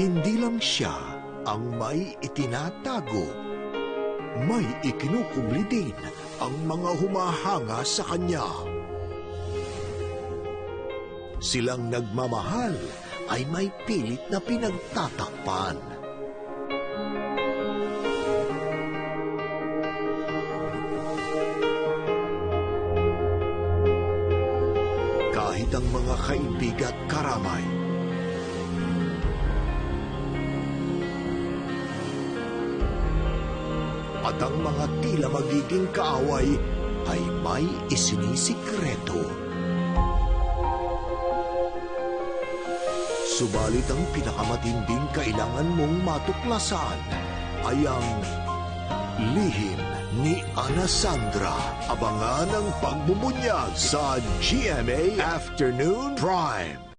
Hindi lang siya ang may itinatago. May ikinukubli din ang mga humahanga sa kanya. Silang nagmamahal ay may pilit na pinagtatakpan. Kahit ang mga kaibig at karamay at ang mga tila magiging kaaway ay may isinisikreto. Subalit ang pinakamatinding kailangan mong matuklasan ay ang lihim ni Ana. Abangan ang pagbubunyag sa GMA Afternoon Prime.